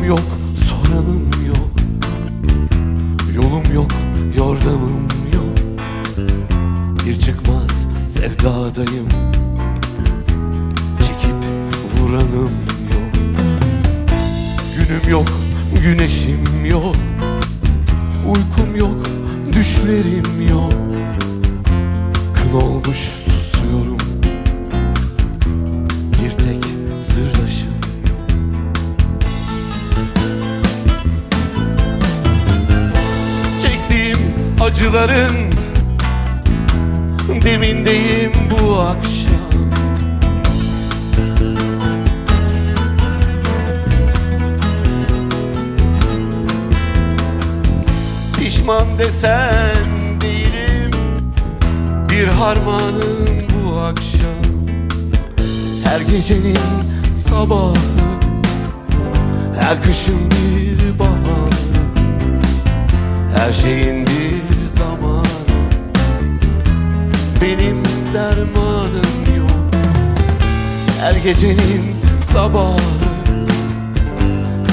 Sorum yok, soranım yok. Yolum yok, yordamım yok. Bir çıkmaz sevdadayım. Çekip vuranım yok. Günüm yok, güneşim yok. Uykum yok, düşlerim yok. Kın olmuş acıların Demindeyim bu akşam. Pişman desen değilim Bir harmanım bu akşam. Her gecenin sabahı Her kışın bir bahar Her şeyin bir zamanı Benim dermanım yok. Her gecenin sabahı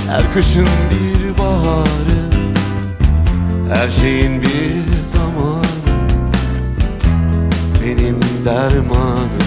Her kışın bir baharı her şeyin bir zamanı. Benim dermanım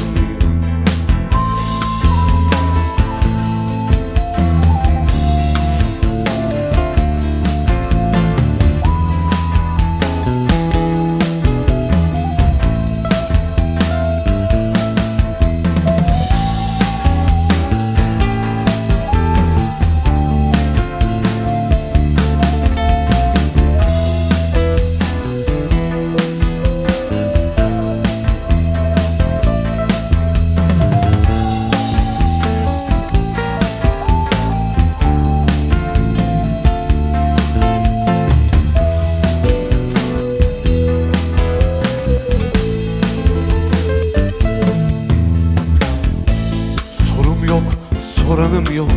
soranım yok.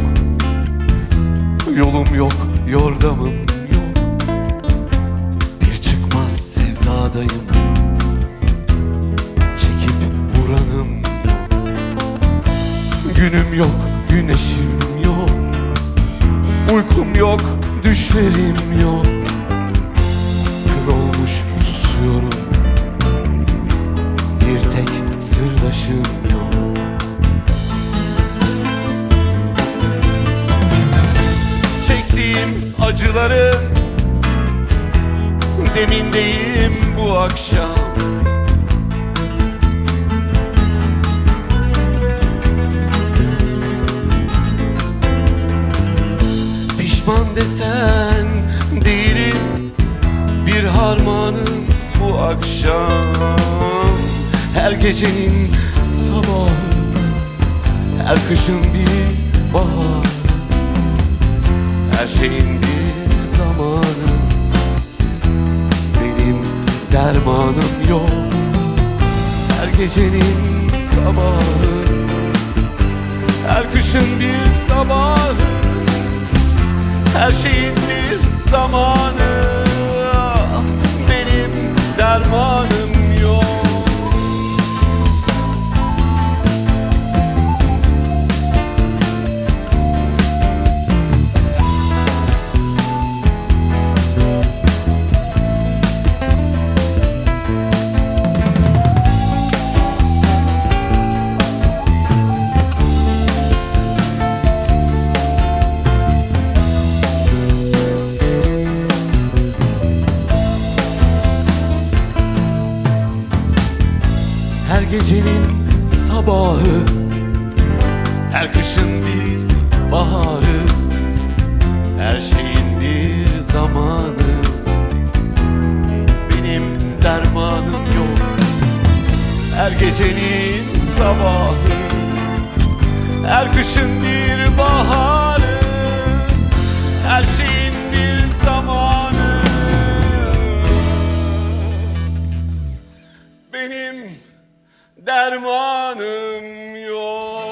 Yolum yok, yordamım yok. Bir çıkmaz sevdadayım. Çekip vuranım yok. Günüm yok, güneşim yok. Uykum yok, düşlerim yok. Kıl olmuş susuyorum. Bir tek sırdaşım acıları Demindeyim bu akşam. Pişman desen değilim Bir harmanım bu akşam. Her gecenin sabahı Her kışın bir bahar. Her şeyin bir zamanı. Benim dermanım yok. Her gecenin sabahı. Her kışın bir sabahı. Her şeyin bir zamanı Her gecenin sabahı Her kışın bir baharı Her şeyin bir zamanı. Benim dermanım yok. Her gecenin sabahı Her kışın bir baharı Her şeyin bir zamanı. Benim dermanım yok